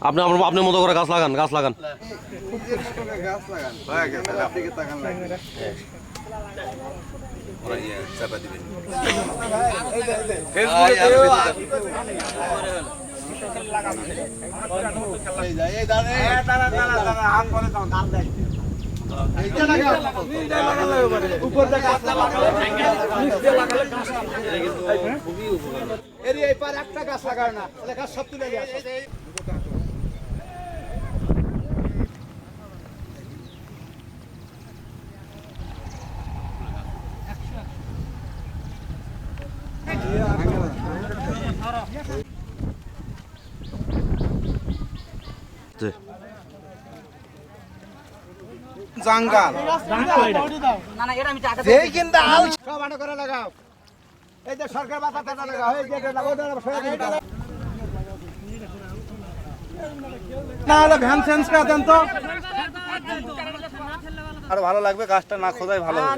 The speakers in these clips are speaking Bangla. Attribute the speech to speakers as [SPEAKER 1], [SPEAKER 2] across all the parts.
[SPEAKER 1] আপনি আপনার আপনার মতো করে গাছ লাগান গাছ লাগান।
[SPEAKER 2] লাগান একটা গাছ লাগায় না গাছ সব তুলে। জাঙ্গাল। যেই কিনতে আল সব আটো করে লাগাও। এই যে সরকার বাতা টাটা লাগাও এই যে লাগাও ওটা লাগাও, সরে দিন। না হলে ভ্যান সেন্স কা দেন তো। আর ভালো লাগবে গাছটা না খোদাই ভালো হবে।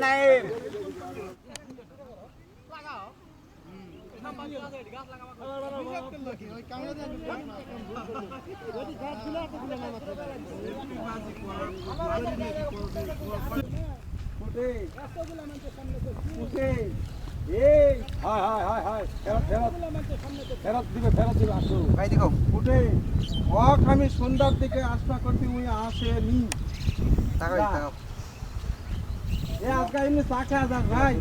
[SPEAKER 2] আমি সন্ধ্যার দিকে আশা করতে উনি আসেনি এ আজকে এমনি চা খেয়ে যাক ভাই